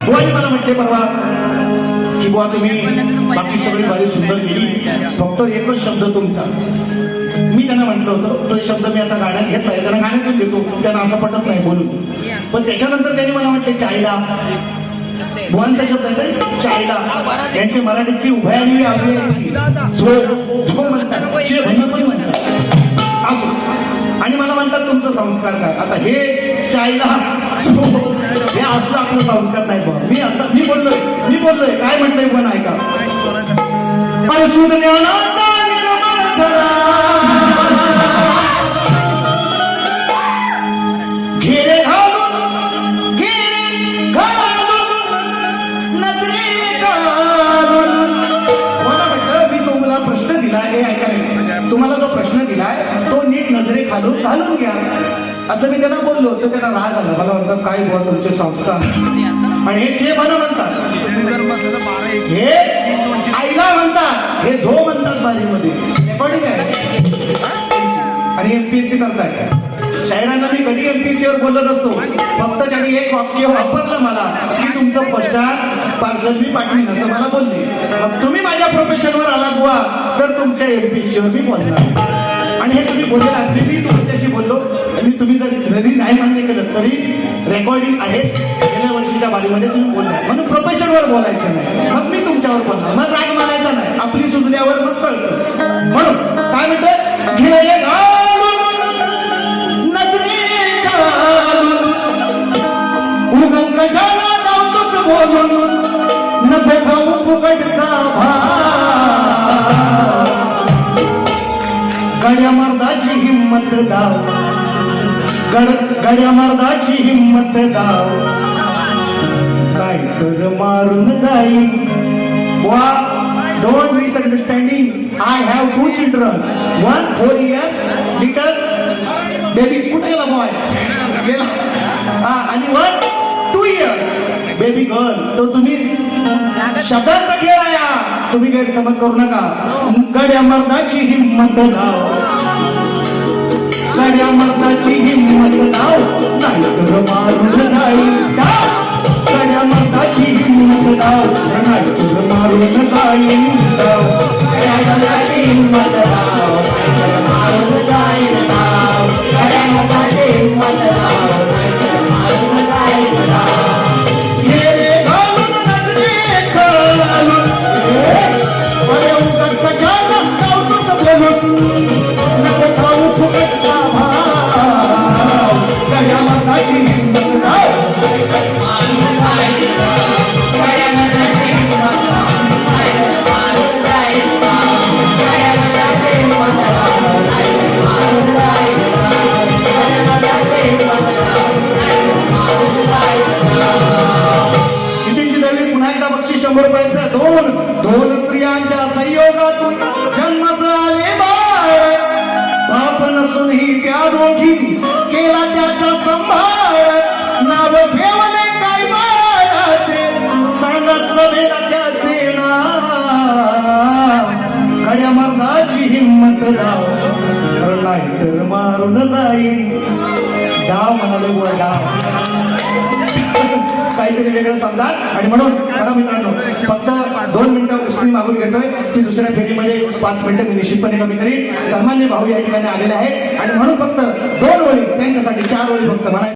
बुवानी मला म्हटले परवा की बुवा तुम्ही बाकी सगळी बारी सुंदर केली. फक्त एकच शब्द तुमचा. मी त्यांना म्हटलं होतं तो शब्द मी आता गाण्यात घेतलाय त्यांना गाण्यात देतो. त्यांना असं पटत नाही बोलून. पण त्याच्यानंतर त्यांनी मला म्हटले चायला. बुवांचा शब्द आहे चायला. यांची मराठीतली उभयानी आपली आहे. ती. म्हणतात चे पण म्हणतात. असो. आणि मला म्हणतात तुमचं संस्कार काय? आता हे चायला झोळ, हे संस्कार नाही बुवा. मी असं मी बोललोय. मी बोललोय. काय म्हटलंय पण ऐका ज्ञानाचा निर्मळ झरा. घेरे घालून घेरे घालून नजरे घालून मला म्हटलं मी तुम्हाला प्रश्न दिलाय. हे ऐका तुम्हाला जो प्रश्न दिलाय तो नीट नजरे घालून घालून घ्या. असं मी त्यांना बोललो. तर त्यांना राग आला. मला म्हणतात काय बुवा तुमचे संस्था आणि हे जे बरं म्हणतात. हे आईला म्हणतात. हे झो म्हणतात बारीमध्ये. रेकॉर्डिंग आहे. आणि एमपीएससी करताय. शायरांना मी कधी एमपीएससी वर बोलत असतो फक्त त्यांनी एक वाक्य वापरलं मला की तुमचं पश्चात पार्सल मी पाठवीन असं मला बोलले. मग तुम्ही माझ्या प्रोफेशनवर आला बुवा तर तुमच्या एमपीएससी वर मी बोलणार. आणि हे तुम्ही बोलले मी तुमच्याशी बोललो. तुम्ही तुम्ही जर जरी नाही मान्य केलं तरी रेकॉर्डिंग आहे. गेल्या वर्षीच्या बारीमध्ये तुम्ही बोलणार म्हणून प्रोफेशनवर बोलायचं नाही. मग मी तुमच्यावर बोलणार. मग राग मानायचा नाही. आपली सुजल्यावर मग कळतं. म्हणून काय म्हणतं घे घालून कशाला लावतोस बोलून? नको खाऊ फुकटचा भाव गड्या मर्दाची हिंमत दाव गड्या मार्गाची हिंमत दाव. काय तर मारून जाईल. वा don't misunderstanding I have two childrens one four years little baby कुठे गेला बॉय गेला. आणि one two years baby girl तो तुम्ही शब्दांचा खेळ आहे तुम्ही गैरसमज करू नका. गड्या मर्दाची हिंमत लाव गड्या मर्दाची हिंमत नाव नाही तर मारून जाईल डाव. गड्या हिंमत नाव नाही तर मारून जाईल नाव ठेवले काय बाळाचे? सांगा सभेला त्याचे मरणाची हिंमत लाव. नाही तर मारून जाईल डाव म्हणाले बुवा डाव काहीतरी वेगळं समजा आणि म्हणून बघा मित्रांनो फक्त दोन मिनिटं मी मागून घेतोय. की दुसऱ्या फेरीमध्ये पाच मिनिटं मी निश्चितपणे कमी करीन. सामान्य भाऊ या ठिकाणी आलेले आहेत. आणि म्हणून फक्त दोन ओळी त्यांच्यासाठी चार ओळी फक्त. म्हणा